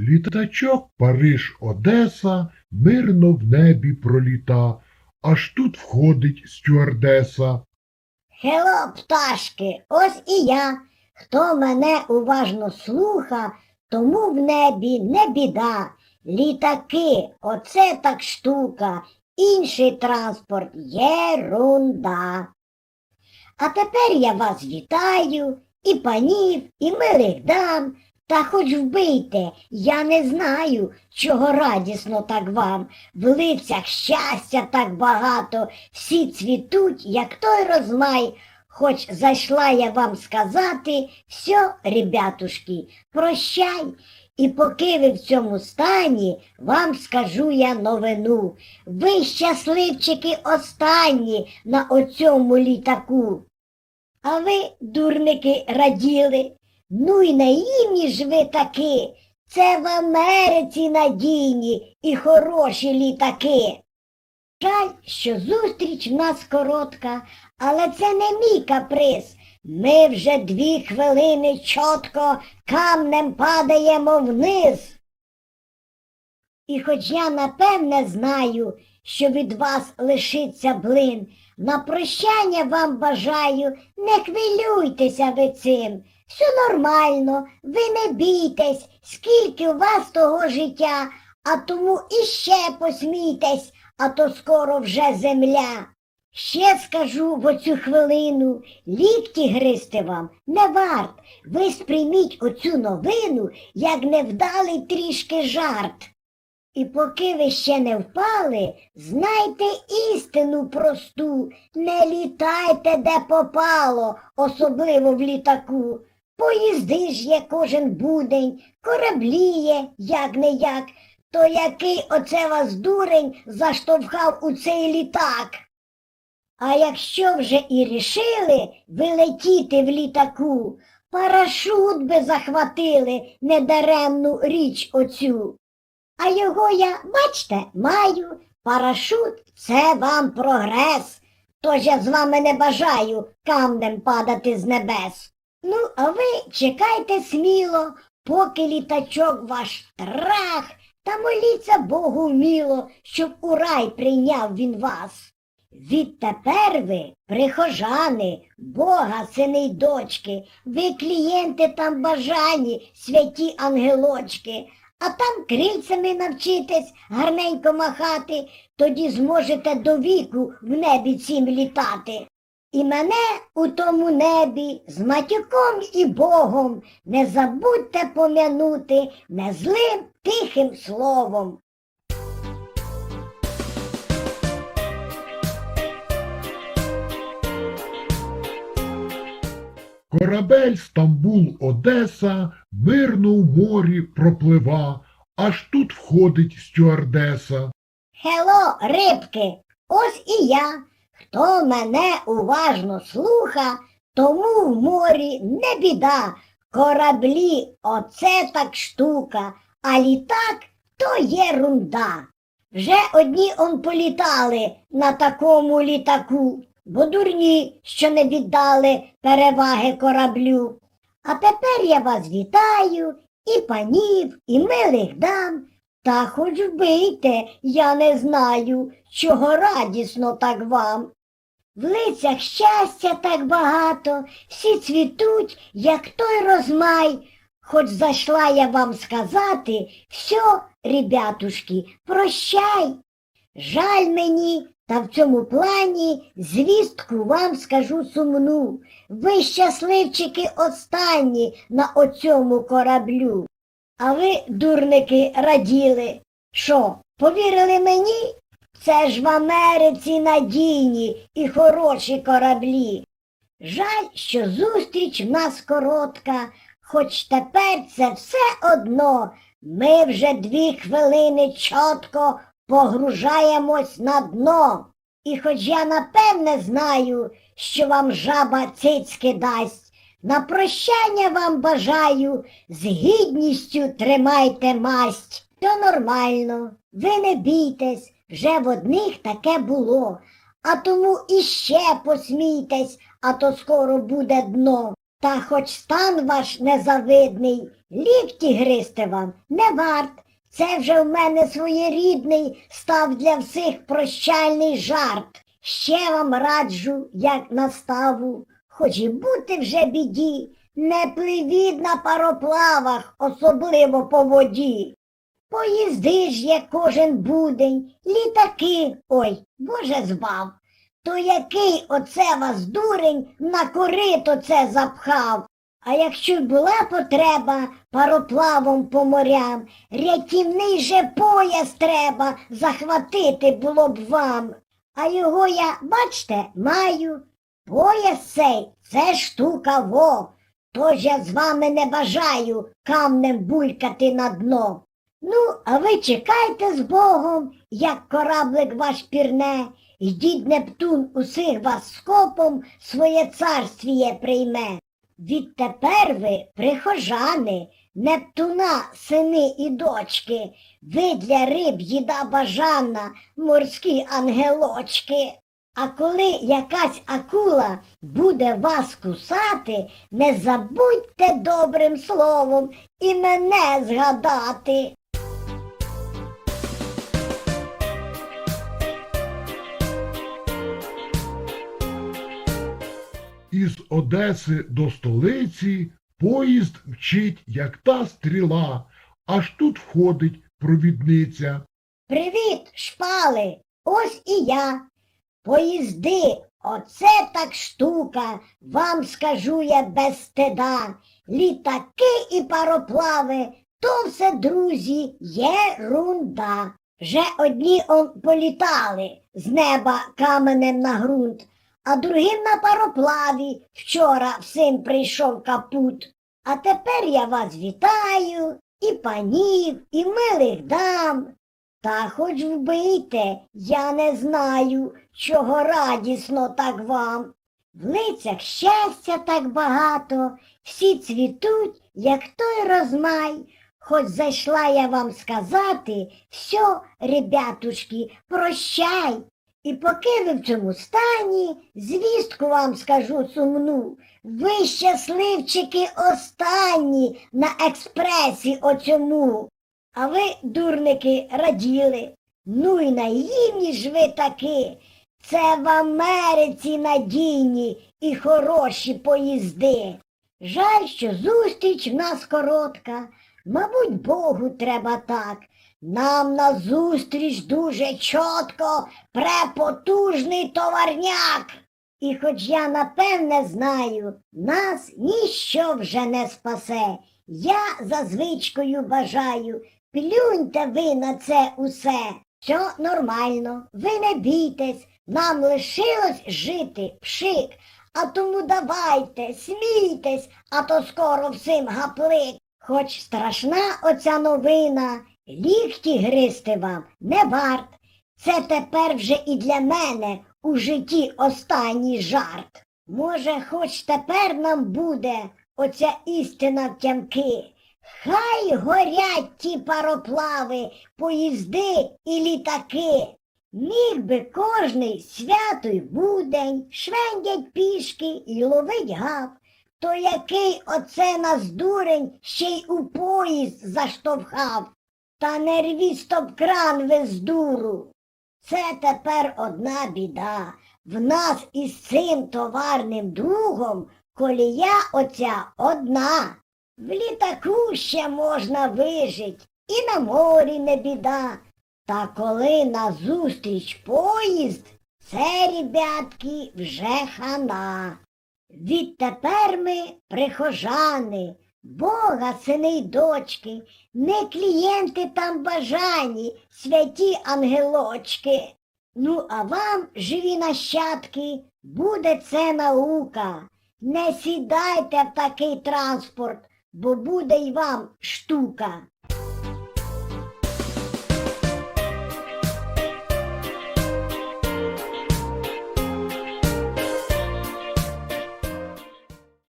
Літачок Париж Одеса мирно в небі проліта, аж тут входить стюардеса. Хело, пташки, ось і я. Хто мене уважно слуха, тому в небі не біда. Літаки, оце так штука, інший транспорт єрунда. А тепер я вас вітаю, і панів, і милих дам, та хоч вбийте, я не знаю, чого радісно так вам. В лицях щастя так багато, всі цвітуть, як той розмай. Хоч зайшла я вам сказати, все, ребятушки, прощай. І поки ви в цьому стані, вам скажу я новину. Ви щасливчики останні на оцьому літаку. А ви, дурники, раділи. Ну й наївні ж ви таки. Це в Америці надійні і хороші літаки. Жаль, що зустріч в нас коротка, але це не мій каприз. Ми вже дві хвилини чітко камнем падаємо вниз. І хоч я напевне знаю, що від вас лишиться блин, на прощання вам бажаю, не хвилюйтеся ви цим. Все нормально, ви не бійтесь, скільки у вас того життя, а тому іще посмійтесь, а то скоро вже земля. Ще скажу в оцю хвилину, лікті гризти вам не варт. Ви сприйміть оцю новину, як невдалий трішки жарт. І поки ви ще не впали, знайте істину просту, не літайте де попало, особливо в літаку. Поїзди ж є кожен будень, кораблі є, як не як, то який оце вас дурень заштовхав у цей літак? А якщо вже і рішили ви летіти в літаку, парашут би захватили недаремну річ оцю. А його я, бачте, маю. Парашут це вам прогрес. Тож я з вами не бажаю камнем падати з небес. Ну, а ви чекайте сміло, поки літачок ваш трах, та моліться Богу вміло, щоб у рай прийняв він вас. Відтепер ви, прихожани, Бога, сини й дочки, ви клієнти там бажані, святі ангелочки, а там крильцями навчитесь гарненько махати, тоді зможете до віку в небі цім літати. І мене у тому небі з матюком і Богом не забудьте пом'янути незлим тихим словом. Корабель Стамбул Одеса мирно в морі проплива, аж тут входить стюардеса. Хело, рибки, ось і я. Хто мене уважно слуха, тому в морі не біда. Кораблі оце так штука, а літак то єрунда. Вже одні он політали на такому літаку, бо дурні, що не віддали переваги кораблю. А тепер я вас вітаю, і панів, і милих дам. Та хоч вбийте, я не знаю, чого радісно так вам. В лицях щастя так багато, всі цвітуть, як той розмай. Хоч зайшла я вам сказати, все, ребятушки, прощай. Жаль мені, та в цьому плані звістку вам скажу сумну. Ви щасливчики останні на оцьому кораблю. А ви, дурники, раділи. Що, повірили мені? Це ж в Америці надійні і хороші кораблі. Жаль, що зустріч в нас коротка, хоч тепер це все одно. Ми вже дві хвилини чітко погружаємось на дно. І хоч я напевне знаю, що вам жаба цицьки дасть, на прощання вам бажаю, з гідністю тримайте масть. То нормально, ви не бійтесь, вже в одних таке було, а тому іще посмійтесь, а то скоро буде дно. Та хоч стан ваш незавидний, лікті гристи вам не варт. Це вже в мене своєрідний став для всіх прощальний жарт. Ще вам раджу, як наставу, хоч і бути вже біді, не пливіть на пароплавах, особливо по воді. Поїзди ж, як кожен будень, літаки, ой, Боже збав. То який оце вас дурень на корито це запхав? А якщо була потреба пароплавом по морям, рятівний же пояс треба захватити було б вам. А його я, бачте, маю. Пояс цей це штука во. Тож я з вами не бажаю камнем булькати на дно. Ну, а ви чекайте з Богом, як кораблик ваш пірне, Йдіть Нептун усіх вас скопом своє царствіє прийме. Відтепер ви, прихожани, Нептуна, сини і дочки, ви для риб їда бажана, морські ангелочки. А коли якась акула буде вас кусати, не забудьте добрим словом і мене згадати. Із Одеси до столиці поїзд мчить, як та стріла, аж тут входить провідниця. Привіт, шпали! Ось і я. Поїзди, оце так штука, вам скажу я без стида. Літаки і пароплави, то все, друзі, єрунда. Вже одні он політали з неба каменем на ґрунт, а другим на пароплаві вчора всім прийшов капут. А тепер я вас вітаю, і панів, і милих дам. Та хоч вбийте, я не знаю, чого радісно так вам. В лицях щастя так багато, всі цвітуть, як той розмай. Хоч зайшла я вам сказати, все, ребятушки, прощай. І поки ви в цьому стані, звістку вам скажу сумну. Ви щасливчики останні на експресі оцьому. А ви, дурники, раділи. Ну і наївні ж ви таки. Це в Америці надійні і хороші поїзди. Жаль, що зустріч в нас коротка. Мабуть, Богу треба так. Нам на зустріч дуже чітко препотужний товарняк. І хоч я напевне знаю, нас ніщо вже не спасе. Я за звичкою бажаю, плюньте ви на це усе. Все нормально, ви не бійтесь, нам лишилось жити пшик, а тому давайте, смійтесь, а то скоро всім гаплик. Хоч страшна оця новина, лікті гристи вам не варт. Це тепер вже і для мене у житті останній жарт. Може, хоч тепер нам буде оця істина втямки. Хай горять ті пароплави, поїзди і літаки. Міг би кожний свято будень швендять пішки і ловить гав. То який оце нас дурень ще й у поїзд заштовхав. Та не рвіть стоп-кран ви дуру. Це тепер одна біда. В нас із цим товарним другом колія оця одна. В літаку ще можна вижить, і на морі не біда. Та коли назустріч поїзд, це, ребятки, вже хана. Відтепер ми прихожани, Бога, сини й дочки, не клієнти там бажані, святі ангелочки. Ну, а вам, живі нащадки, буде це наука. Не сідайте в такий транспорт, бо буде й вам штука.